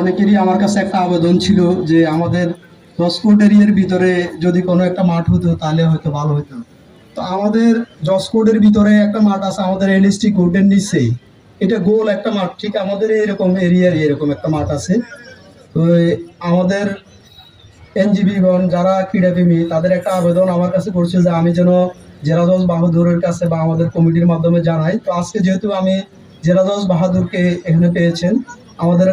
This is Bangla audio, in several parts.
অনেকেরই আমার কাছে একটা আবেদন ছিল যে আমাদের জসকোট এরিয়ার ভিতরে যদি কোনো একটা মাঠ হতো, তাহলে হয়তো ভালো হতো তো আমাদের জসকোটের ভিতরে একটা মাঠ আছে, আমাদের এনএসটি কোর্টের নিচেই। এটা গোল একটা মাঠ, ঠিক আমাদের এরকম এরিয়ার এরকম একটা মাঠ আছে। তো আমাদের এনজিবিগণ যারা ক্রীড়াপ্রেমী, তাদের একটা আবেদন আমার কাছে করছে যে আমি যেন জেলা জজ বাহাদুরের কাছে বা আমাদের কমিটির মাধ্যমে জানাই। তো আজকে যেহেতু আমি জেলা জজ বাহাদুরকে এখানে পেয়েছেন, আমাদের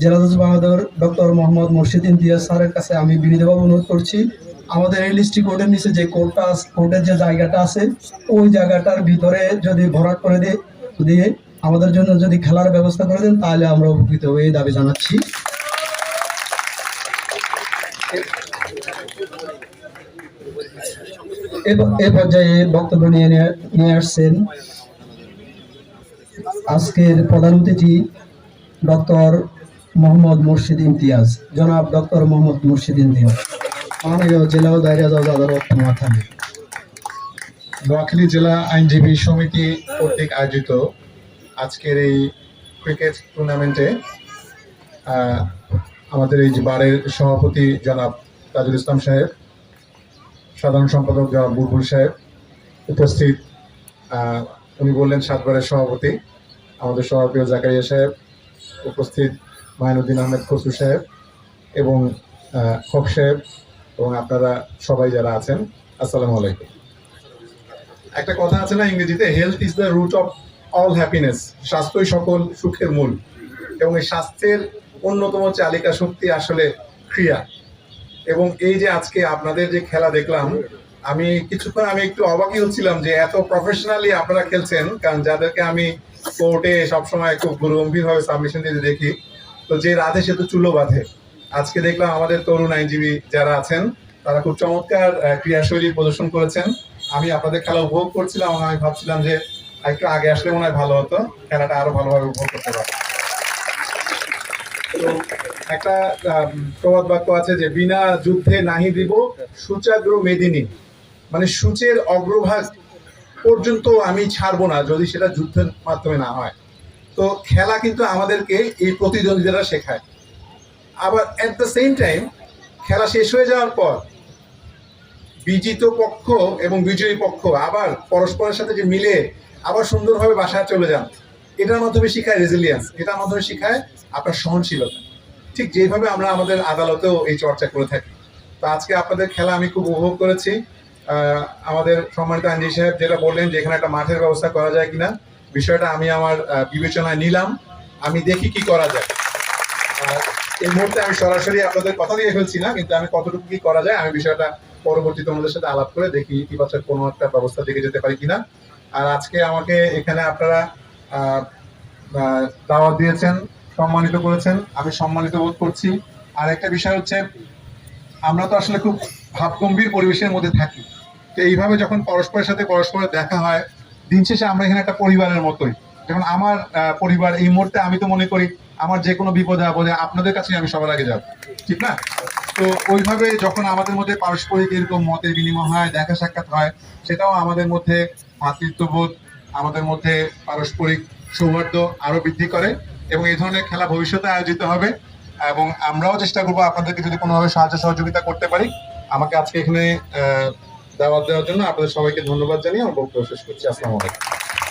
জেলা বাহাদুর ডক্টর মোহাম্মদ মুর্শিদ ইমতিয়াজ স্যারের কাছে আমি বিনীতভাবে অনুরোধ করছি, আমাদের এই লিস্টি কোর্টের নিচে যে কোর্টটা কোর্টের যে জায়গাটা আছে, ওই জায়গাটার ভিতরে যদি ভরাট করে দিয়ে দিয়ে আমাদের জন্য যদি খেলার ব্যবস্থা করে দেন, তাহলে আমরা উপকৃত হব এই দাবি জানাচ্ছি। এ- পর্যায়ে বক্তব্য নিয়ে- নিয়ে আসছেন আজকের প্রধান অতিথি ডক্টর মোহাম্মদ মুর্শিদ ইমতিয়াজ। জনাব ডক্টর মোহাম্মদ মুর্শিদ ইমতিয়াজ। মাননীয় জেলা ও দায়রা জজ আদালত নোয়াখালী নোয়াখালী জেলা আইনজীবী সমিতি কর্তৃক আয়োজিত আজকের এই ক্রিকেট টুর্নামেন্টে আমাদের এই বারের সভাপতি জনাব তাজুল ইসলাম সাহেব, সাধারণ সম্পাদক জনাব বুলবুল সাহেব উপস্থিত উনি বললেন সাতবারের সভাপতি। আমাদের সভাপতি জাকারিয়া সাহেব উপস্থিত। মাইনুদ্দিন আহমেদ খসরু সাহেব এবং আহ, খোক সাহেব এবং আপনারা সবাই যারা আছেন আসসালামু আলাইকুম। একটা কথা আছে না ইংরেজিতে health is the root of all happiness স্বাস্থ্যই সকল সুখের মূল। এবং এই স্বাস্থ্যের অন্যতম চালিকা শক্তি আসলে ক্রিয়া। এবং এই যে আজকে আপনাদের যে খেলা দেখলাম আমি কিছুক্ষণ আমি একটু অবাকই হচ্ছিলাম যে এত প্রফেশনালি আপনারা খেলছেন কারণ যাদেরকে আমি কোর্টে সবসময় খুব গম্ভীরভাবে সাবমিশন দিতে দেখি তো যে রাধে সে তো চুলো বাঁধে। আজকে দেখলাম আমাদের তরুণ আইনজীবী যারা আছেন তারা খুব চমৎকার আহ, ক্রীড়াশৈলী প্রদর্শন করেছেন। আমি আপনাদের খেলা উপভোগ করছিলাম এবং আমি ভাবছিলাম যে একটু আগে আসলে মনে হয় ভালো হতো খেলাটা আরও ভালোভাবে উপভোগ করতে পারতাম একটা প্রবাদ বাক্য আছে যে বিনা যুদ্ধে নাহি দিব সুচাগ্র মেদিনী। মানে সূচের অগ্রভাগ পর্যন্ত আমি ছাড়বো না যদি সেটা যুদ্ধের মাধ্যমে না হয়। তো খেলা কিন্তু আমাদেরকে এই প্রতিদ্বন্দ্বিতা শেখায়। আবার অ্যাট দ্য সেম টাইম খেলা শেষ হয়ে যাওয়ার পর, বিজিত পক্ষ এবং বিজয়ী পক্ষ আবার পরস্পরের সাথে যে মিলে আবার সুন্দরভাবে বাসায় চলে যান, এটার মাধ্যমে শিখায় রেজিলিয়েন্স এটার মাধ্যমে শিখায় আপনার সহনশীলতা। ঠিক যেভাবে আমরা আমাদের আদালতেও এই চর্চা করে থাকি। তো আজকে আপনাদের খেলা আমি খুব উপভোগ করেছি। আমাদের সম্মানিত আইনজীবী সাহেব যেটা বললেন যে এখানে একটা মাঠের ব্যবস্থা করা যায় কিনা বিষয়টা আমি আমার বিবেচনায় নিলাম। আমি দেখি কি করা যায়। এই মুহূর্তে আমি সরাসরি আপনাদের কথা দিয়ে ফেলছি না, কিন্তু আমি কতটুকু কি করা যায়, আমি বিষয়টা পরবর্তীতে আমাদের সাথে আলাপ করে দেখি ইতিবাচক কোনো একটা ব্যবস্থা দিকে যেতে পারি কিনা। আর আজকে আমাকে এখানে আপনারা দাওয়াত দিয়েছেন, সম্মানিত করেছেন, আমি সম্মানিত বোধ করছি। আর একটা বিষয় হচ্ছে, আমরা তো আসলে খুব ভাবগম্ভীর পরিবেশের মধ্যে থাকি। তো এইভাবে যখন পরস্পরের সাথে পরস্পরের দেখা হয় দিন শেষে আমরা এখানে একটা পরিবারের মতোই। যেমন আমার পরিবার, এই মুহূর্তে আমি তো মনে করি আমার যে কোনো বিপদে আপদে আপনাদের কাছে আমি সবার আগে যাব। ঠিক না? তো ওইভাবে যখন আমাদের মধ্যে পারস্পরিক এরকম মতের বিনিময় হয়, দেখা সাক্ষাৎ হয়, সেটাও আমাদের মধ্যে ভ্রাতৃত্ববোধ আমাদের মধ্যে পারস্পরিক সৌহার্দ্য আরও বৃদ্ধি করে এবং এই ধরনের খেলা ভবিষ্যতে আয়োজিত হবে এবং আমরাও চেষ্টা করব আপনাদেরকে যদি কোনোভাবে সাহায্য সহযোগিতা করতে পারি, আমাকে আজকে এখানে দাওয়াত দেওয়ার জন্য আপনাদের সবাইকে ধন্যবাদ জানিয়ে আমার বক্তব্য শেষ করছি। আসসালামু আলাইকুম।